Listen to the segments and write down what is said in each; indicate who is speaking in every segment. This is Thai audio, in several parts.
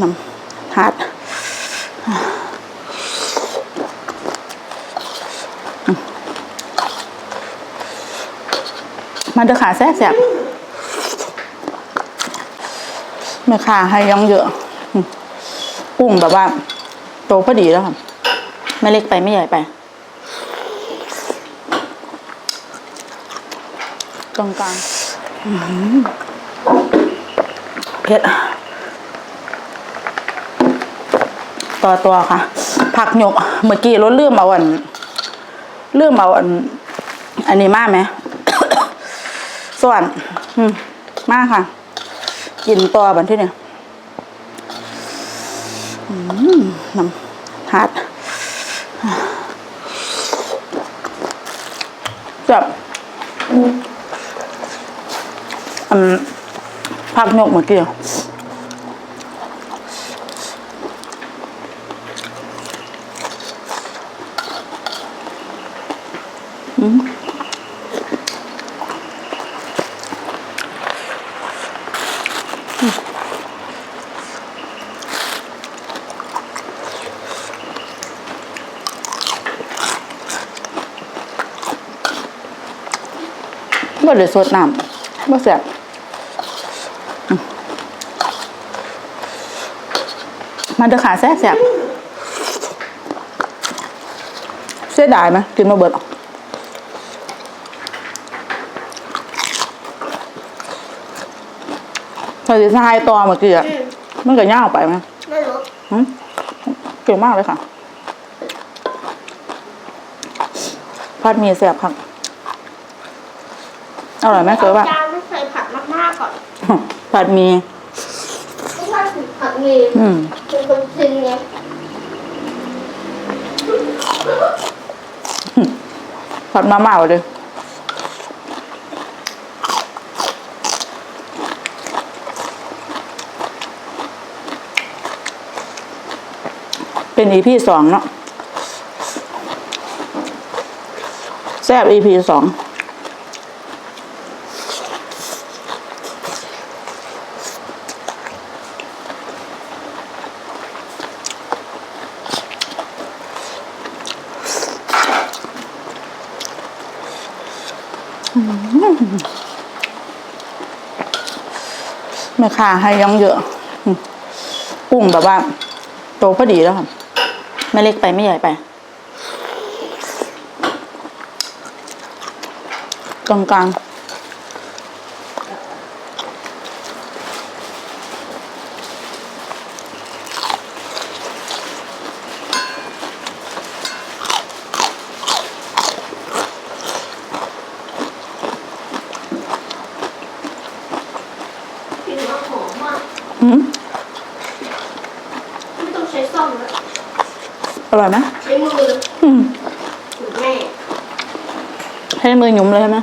Speaker 1: น้ำฮัดมาเด้อขาแซ่บแซ่บแม่ค้าให้ยังเยอะอุ้งแบบว่า โตพอดีแล้วค่ะไม่เล็กไปไม่ใหญ่ไป ตรงกลางอื้อหือเผ็ด ต่อตัวค่ะ ผักหยกเมื่อกี้รถเลื่อมเอาอันเลื่อมเอาอัน อันนี้มากไหมส่วนอืมมากค่ะ กินตัวบันที่เนี่ยน้ำฮัดแบบอืมผักหยกเมื่อกี้ บ่ได้สดน้ำบ่แซ่บมมาเด้อขาแซ่บแซ่บเสียดายไหมกินมาเบิดออก ถ้าสิทายต่อเมื่อกี้อะมันก็ยาวไปไหม
Speaker 2: ไม่รู้
Speaker 1: หึเก่งมากเลยค่ะพัดหมีแซ่บครับอร่อยไหมเกิดว่า
Speaker 2: จานไม่เคยผัดมากๆก่อน
Speaker 1: ผัดหมี
Speaker 2: ไม่ใช่ผัดหมี
Speaker 1: อืม
Speaker 2: เป็นคนชินไง
Speaker 1: ผัดมาม่าเลย เป็นอีพีสองเนาะแซ่บอีพีสองแม่ค้าให้ยังเยอะกุ้งแบบว่าโตพอดีแล้วค่ะ ไม่เล็กไปไม่ใหญ่ไปกลางกลางๆ
Speaker 2: กลินมาหอมมาก
Speaker 1: อืม
Speaker 2: ไม่ต้องใช้ซ่อมแล้ว
Speaker 1: อร่อยไหม
Speaker 2: ใช้มือ
Speaker 1: อืม
Speaker 2: หรือแม่
Speaker 1: ให้มือหยุมเลยใช่ไหม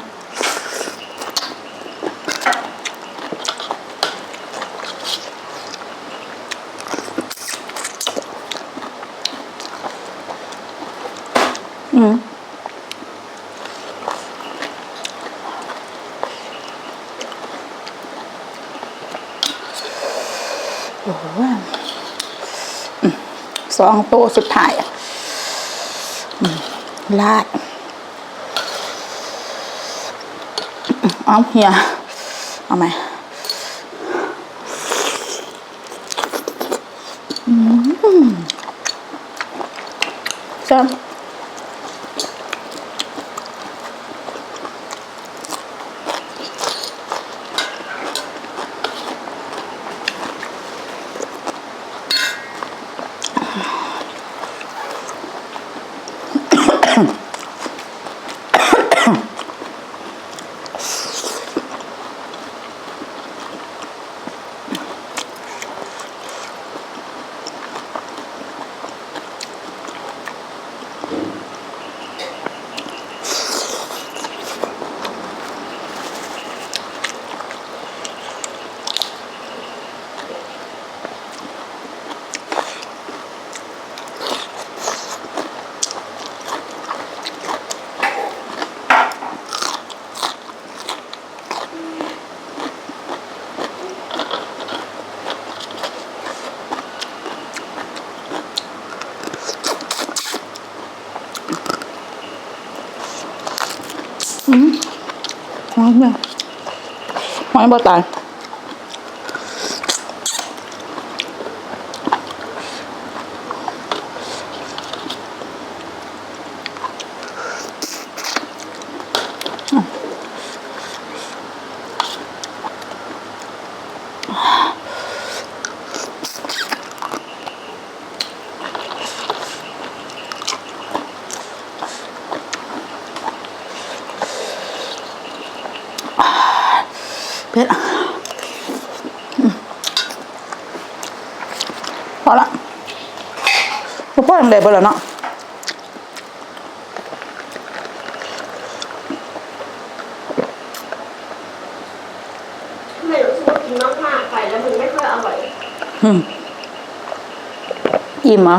Speaker 1: อืมโอ้โหอืม สองโตสุดท้ายลาดเอาเฮียเอาไหมอืมจ้า Máy 也不打 พ่อพ่อยังได้ไปแล้วเนาะ
Speaker 2: ทำไมรู้สึกว่ากินมากๆไปแล้วมันไม่ค่อยอร่อย
Speaker 1: อืมอิ่มเหรอ